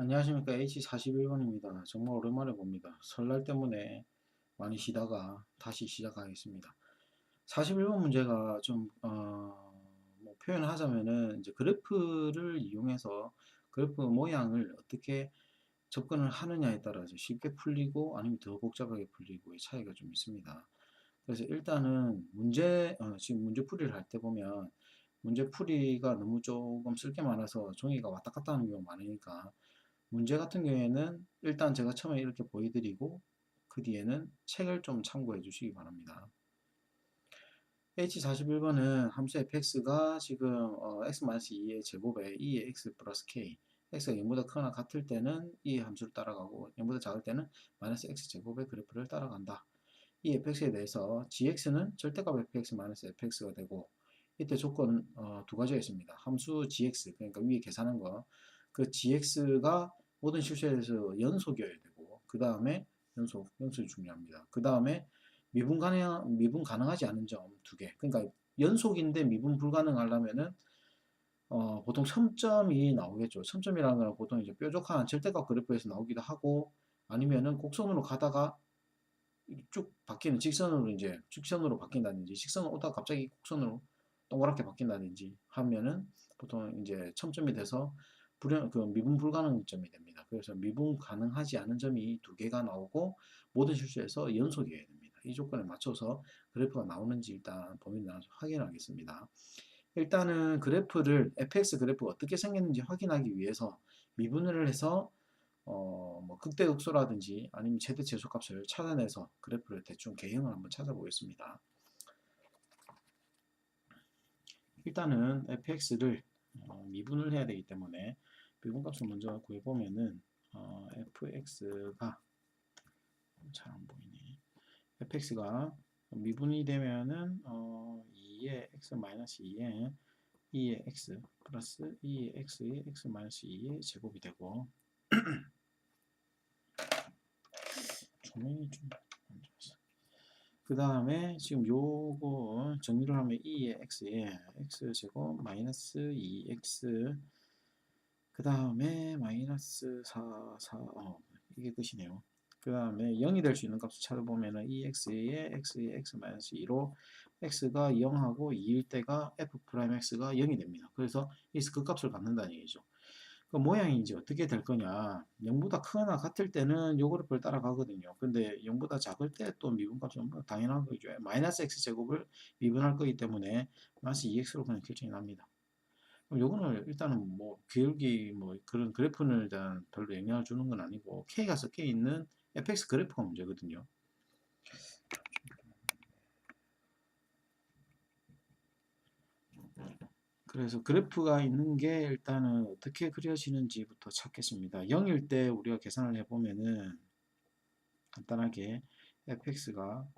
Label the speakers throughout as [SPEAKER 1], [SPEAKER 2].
[SPEAKER 1] 안녕하십니까 H41번입니다. 정말 오랜만에 봅니다. 설날 때문에 많이 쉬다가 다시 시작하겠습니다. 41번 문제가 좀 어, 뭐 표현하자면은 이제 그래프를 이용해서 그래프 모양을 어떻게 접근을 하느냐에 따라서 쉽게 풀리고 아니면 더 복잡하게 풀리고의 차이가 좀 있습니다. 그래서 일단은 문제 어, 지금 문제 풀이를 할 때 보면 문제 풀이가 너무 조금 쓸 게 많아서 종이가 왔다 갔다 하는 경우가 많으니까 문제 같은 경우에는 일단 제가 처음에 이렇게 보여드리고 그 뒤에는 책을 좀 참고해 주시기 바랍니다. H41번은 함수 fx가 지금 어, x-2의 제곱에 2의 x 플러스 k x가 0보다 크거나 같을 때는 이 함수를 따라가고 0보다 작을 때는 마이너스 x 제곱의 그래프를 따라간다. 이 fx에 대해서 gx는 절대값 fx 마이너스 fx가 되고 이때 조건 어, 두 가지가 있습니다. 함수 gx 그러니까 위에 계산한 거 그 gx가 모든 실수에 대해서 연속이어야 되고 그 다음에 연속, 연속이 중요합니다. 그 다음에 미분 가능 미분 가능하지 않은 점 두 개. 그러니까 연속인데 미분 불가능하려면은 어, 보통 첨점이 나오겠죠. 첨점이라는 건 보통 이제 뾰족한 절대값 그래프에서 나오기도 하고 아니면은 곡선으로 가다가 쭉 바뀌는 직선으로 이제 직선으로 바뀐다든지 직선으로 오다가 갑자기 곡선으로 동그랗게 바뀐다든지 하면은 보통 이제 첨점이 돼서 불연, 그 미분 불가능 점이 됩니다. 그래서 미분 가능하지 않은 점이 두 개가 나오고 모든 실수에서 연속이어야 됩니다. 이 조건에 맞춰서 그래프가 나오는지 일단 범위 나와서 확인하겠습니다. 일단은 그래프를 fx 그래프가 어떻게 생겼는지 확인하기 위해서 미분을 해서 어, 뭐 극대 극소라든지 아니면 최대 최소값을 찾아내서 그래프를 대충 개형을 한번 찾아보겠습니다. 일단은 fx를 어, 미분을 해야 되기 때문에 미분값을 먼저 구해보면은 어, fx가 잘 안 보이네. fx가 미분이 되면은 어, 2의 x 마이너스 2의 2의 x 플러스 2의 x의 x 마이너스 2의 제곱이 되고 조명이 좀 안 좋았어. 그 다음에 지금 요거 정리를 하면 2의 x에 x 제곱 마이너스 2x 그 다음에 마이너스 4, 4, 어, 이게 끝이네요. 그 다음에 0이 될 수 있는 값을 찾아보면은 2x의 x의 x 마이너스 2로 x가 0하고 2일 때가 f 프라임 x가 0이 됩니다. 그래서 여기서 그 값을 갖는다는 얘기죠. 그 모양이 이제 어떻게 될 거냐 0보다 크거나 같을 때는 요 그래프를 따라가거든요 근데 0보다 작을 때 또 미분값은 뭐 당연한 거죠 마이너스 x제곱을 미분할 거기 때문에 마이너스 2x로 그냥 결정이 납니다 요거는 일단은 뭐 기울기 뭐 그런 그래프는 일단 별로 영향을 주는 건 아니고 k가 섞여 있는 fx 그래프가 문제거든요 그래서 그래프가 있는 게 일단은 어떻게 그려지는지부터 찾겠습니다. 0일 때 우리가 계산을 해보면은 간단하게 fx가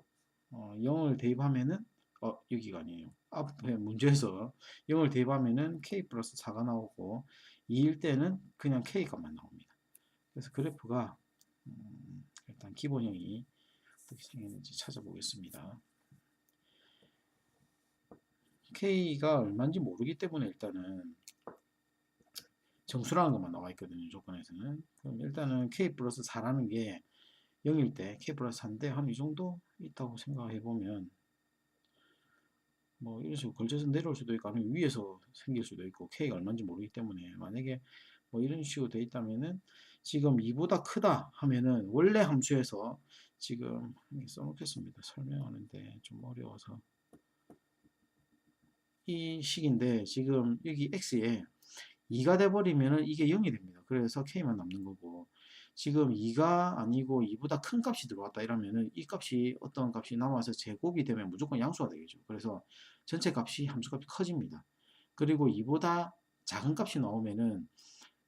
[SPEAKER 1] 어, 0을 대입하면은 어 여기가 아니에요. 앞에 문제에서 0을 대입하면은 k 플러스 4가 나오고 2일 때는 그냥 k 값만 나옵니다. 그래서 그래프가 음, 일단 기본형이 어떻게 생겼는지 찾아보겠습니다. K가 얼마인지 모르기 때문에 일단은 정수라는 것만 나와 있거든요. 조건에서는. 그럼 일단은 K 플러스 4라는 게 0일 때 K 플러스 4인데 한 이 정도 있다고 생각해 보면 뭐 이런 식으로 걸쳐서 내려올 수도 있고 아니면 위에서 생길 수도 있고 K가 얼마인지 모르기 때문에 만약에 뭐 이런 식으로 돼 있다면은 지금 2보다 크다 하면은 원래 함수에서 지금 써놓겠습니다. 설명하는데 좀 어려워서 이 식인데 지금 여기 x에 2가 돼버리면 이게 0이 됩니다. 그래서 k만 남는 거고 지금 2가 아니고 2보다 큰 값이 들어왔다 이러면은 이 값이 어떤 값이 남아서 제곱이 되면 무조건 양수가 되겠죠. 그래서 전체 값이 함수값이 커집니다. 그리고 2보다 작은 값이 나오면은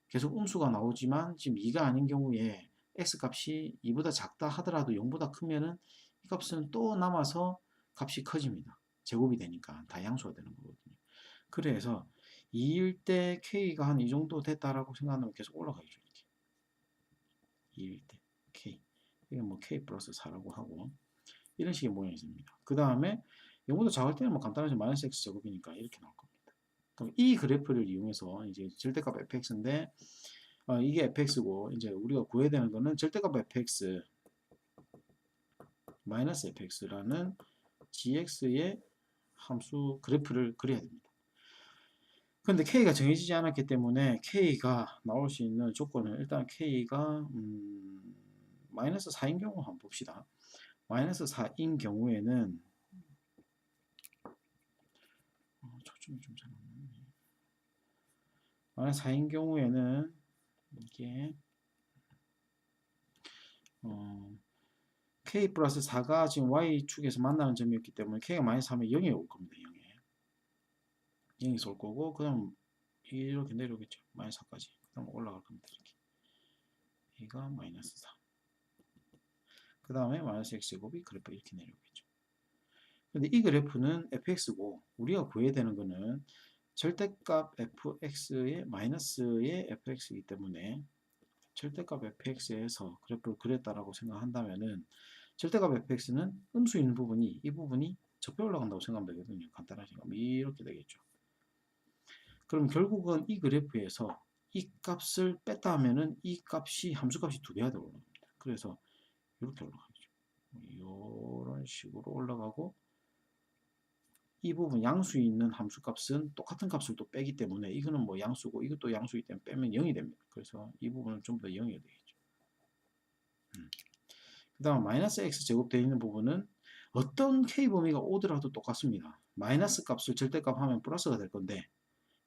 [SPEAKER 1] 계속 음수가 나오지만 지금 2가 아닌 경우에 x 값이 2보다 작다 하더라도 0보다 크면은 이 값은 또 남아서 값이 커집니다. 제곱이 되니까 다 양수가 되는 거거든요. 그래서 2일 때 K가 한 이 정도 됐다라고 생각하면 계속 올라가죠. 이렇게. 2일 때 K. 이건 뭐 K 플러스 4라고 하고 이런 식의 모양이 있습니다. 그 다음에 0보다 작을 때는 뭐 간단하게 마이너스 X 제곱이니까 이렇게 나올 겁니다. 그럼 이 그래프를 이용해서 이제 절대값 fx인데 어, 이게 fx고 이제 우리가 구해야 되는 거는 절대값 fx 마이너스 fx라는 gx의 함수 그래프를 그려야 됩니다. 근데 k가 정해지지 않았기 때문에 k가 나올 수 있는 조건은 일단 k가 음, 마이너스 4인 경우 한번 봅시다. 마이너스 4인 경우에는 어, 초점이 좀 잘 안 나네. 마이너스 4인 경우에는 이게 어, k 플러스 4가 지금 y축에서 만나는 점이었기 때문에 k가 마이너스 3에 0에 올 겁니다. 0 에 0에서 올 거고 그 다음 이렇게 내려오겠죠. 마이너스 4까지 그 다음 올라갈 겁니다. 이렇게 얘가 마이너스 4 그 다음에 마이너스 x제곱이 그래프 이렇게 내려오겠죠. 근데 이 그래프는 fx고 우리가 구해야 되는 거는 절대값 fx의 마이너스의 fx이기 때문에 절대값 fx에서 그래프를 그렸다라고 생각한다면은 절대값 fx는 음수 있는 부분이 이 부분이 접해 올라간다고 생각하면 되거든요. 간단하게 이렇게 되겠죠. 그럼 결국은 이 그래프에서 이 값을 뺐다 하면은 이 값이 함수값이 두 배가 되어 올라갑니다. 그래서 이렇게 올라가죠. 이런 식으로 올라가고 이 부분 양수 있는 함수값은 똑같은 값을 또 빼기 때문에 이거는 뭐 양수고 이것도 양수이기 때문에 빼면 0이 됩니다. 그래서 이 부분은 전부 다 0이 되겠죠. 음. 그 다음 마이너스 x 제곱되어 있는 부분은 어떤 k 범위가 오더라도 똑같습니다. 마이너스 값을 절대값 하면 플러스가 될 건데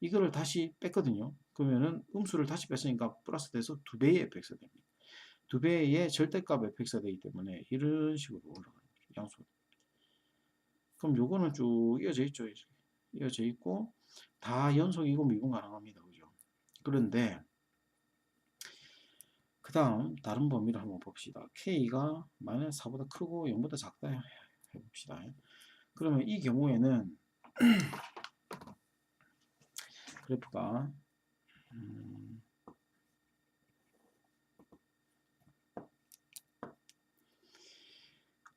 [SPEAKER 1] 이거를 다시 뺐거든요. 그러면은 음수를 다시 뺐으니까 플러스 돼서 두 배의 fx가 됩니다. 두 배의 절대값 fx가 되기 때문에 이런 식으로 올라가는 거죠. 양수. 그럼 요거는 쭉 이어져 있죠. 이어져 있고 다 연속이고 미분 가능합니다. 그죠? 그런데 그 다음 다른 범위를 한번 봅시다. k가 마이너스 4보다 크고 0보다 작다 해봅시다. 그러면 이 경우에는 그래프가 음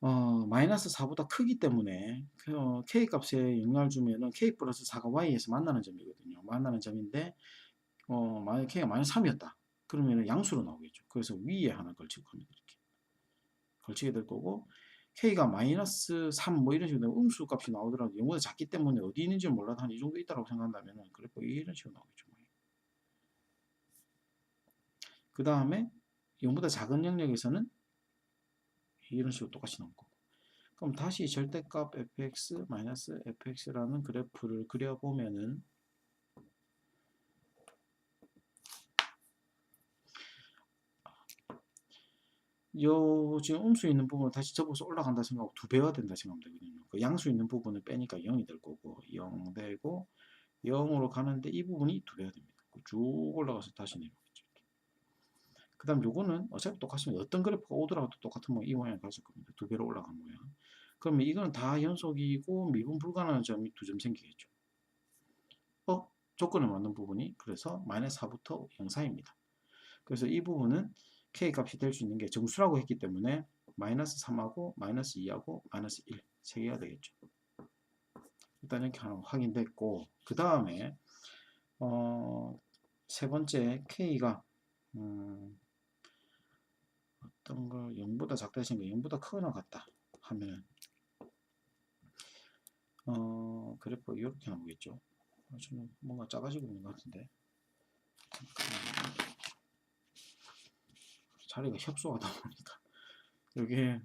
[SPEAKER 1] 어, 마이너스 4보다 크기 때문에 그, 어, k 값에 영향을 주면은 k 플러스 4가 y에서 만나는 점이거든요. 만나는 점인데 어, 만약 k가 마이너스 3이었다. 그러면 양수로 나오겠죠. 그래서 위에 하나 걸칠 겁니다. 이렇게 걸치게 될 거고 k가 마이너스 3 뭐 이런 식으로 음수 값이 나오더라도 0보다 작기 때문에 어디 있는지 몰라도 한 이 정도 있다고 생각한다면 그래프 이런 식으로 나오겠죠. 그 다음에 0보다 작은 영역에서는 이런 식으로 똑같이 나올 거고 그럼 다시 절대값 fx 마이너스 fx라는 그래프를 그려보면은 요 지금 음수 있는 부분을 다시 접어서 올라간다 생각하고 두 배가 된다 생각하면 되거든요. 그 양수 있는 부분을 빼니까 0이 될 거고 0 되고 0으로 가는데 이 부분이 두 배가 됩니다. 쭉 올라가서 다시 내려오겠죠. 그 다음 요거는 어차피 똑같습니다. 어떤 그래프가 오더라도 똑같은 뭐이 모양을 가질 겁니다. 두 배로 올라간 모양. 그러면 이거는 다 연속이고 미분 불가능한 점이 두 점 생기겠죠. 어? 조건에 맞는 부분이 그래서 마이너스 4부터 0 사이입니다. 그래서 이 부분은 k 값이 될 수 있는 게 정수라고 했기 때문에 마이너스 3하고 마이너스 2하고 마이너스 1 세 개가 되겠죠. 일단 이렇게 하나 확인됐고 그 다음에 어, 세 번째 k가 음, 어떤 걸 0보다 작다 거 0보다 크거나 같다 하면 어, 그래프 이렇게 나오겠죠. 어, 저는 뭔가 작아지고 있는 것 같은데 자리가 협소하다 보니까 여기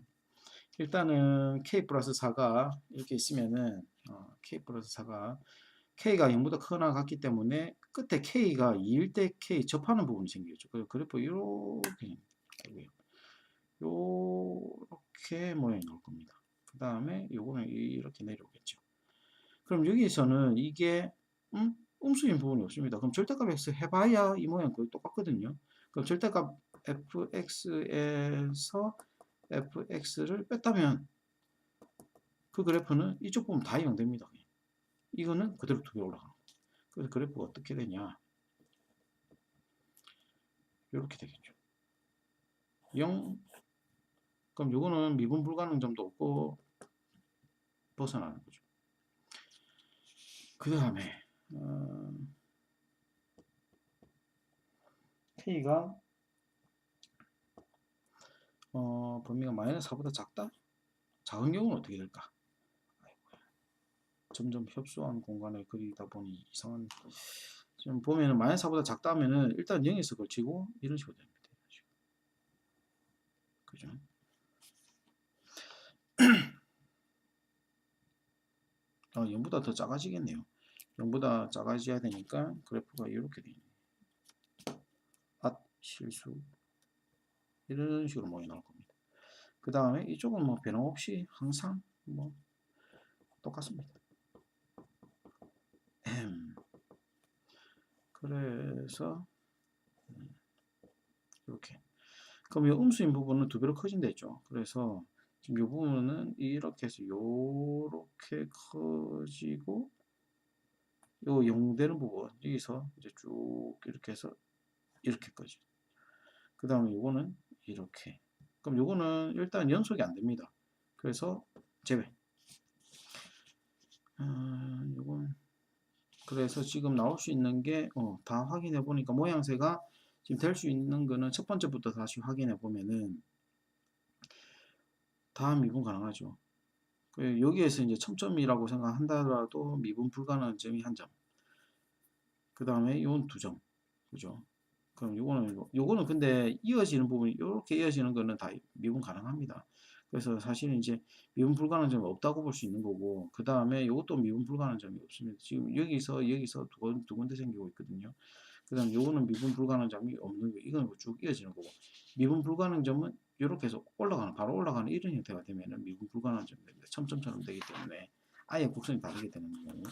[SPEAKER 1] 일단은 k 플러스 4가 이렇게 있으면은 어, k 플러스 4가 k가 0보다 크거나 같기 때문에 끝에 k가 2일 때 k 접하는 부분이 생기겠죠. 그 그래프 이렇게 요렇게 모양이 나올 겁니다. 그 다음에 요거는 이렇게 내려오겠죠. 그럼 여기서는 이게 음? 음수인 부분이 없습니다. 그럼 절대값 x 해봐야 이 모양 거의 똑같거든요. 그럼 절대값 fx에서 fx를 뺐다면 그 그래프는 이쪽 부분 다0 됩니다. 이거는 그대로 두 개 올라가는 거예요. 그래서 그래프가 어떻게 되냐 이렇게 되겠죠. 0 그럼 요거는 미분 불가능 점도 없고 벗어나는 거죠. 그 다음에 어, K가 어, 범위가 마이너스 4보다 작다? 작은 경우는 어떻게 될까? 아이고야. 점점 협소한 공간을 그리다 보니 이상한 지금 보면은 마이너스 4보다 작다 하면은 일단 0에서 걸치고 이런 식으로 됩니다. 그죠? 어, 0보다 더 작아지겠네요. 0보다 작아져야 되니까 그래프가 이렇게 되네요. 앗 실수 이런 식으로 모여 나올 겁니다. 그 다음에 이쪽은 뭐 변함없이 항상 뭐 똑같습니다. 음. 그래서 음, 이렇게 그럼 이 음수인 부분은 두 배로 커진다 했죠. 그래서 지금 이 부분은 이렇게 해서 요렇게 커지고 요0 되는 부분 여기서 이제 쭉 이렇게 해서 이렇게 꺼지. 그 다음에 요거는 이렇게. 그럼 요거는 일단 연속이 안 됩니다. 그래서 제외. 아, 요건 그래서 지금 나올 수 있는 게, 어, 다 확인해 보니까 모양새가 지금 될 수 있는 거는 첫 번째부터 다시 확인해 보면은 다 미분 가능하죠. 그 여기에서 이제 첨점이라고 생각한다라도 미분 불가능한 점이 한 점. 그 다음에 요건 두 점. 그죠? 그럼 요거는, 이거- 요거는 근데 이어지는 부분이, 이렇게 이어지는 거는 다 미분 가능합니다. 그래서 사실은 이제 미분 불가능한 점이 없다고 볼 수 있는 거고, 그 다음에 이것도 미분 불가능한 점이 없습니다. 지금 여기서, 여기서 두, 군- 두 군데 생기고 있거든요. 그 다음 요거는 미분 불가능한 점이 없는 거, 이건 쭉 이어지는 거고, 미분 불가능한 점은 이렇게 해서 올라가는, 바로 올라가는 이런 형태가 되면은 미분 불가능한 점이 됩니다. 첨점처럼 되기 때문에 아예 곡선이 다르게 되는 거고,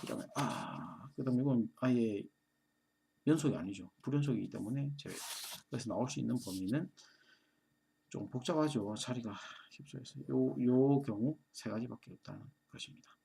[SPEAKER 1] 그 다음에, 아, 그 다음에 이건 아예 연속이 아니죠. 불연속이기 때문에 제외. 그래서 나올 수 있는 범위는 좀 복잡하죠. 자리가 협소해서 요, 요 경우 세 가지밖에 없다는 것입니다.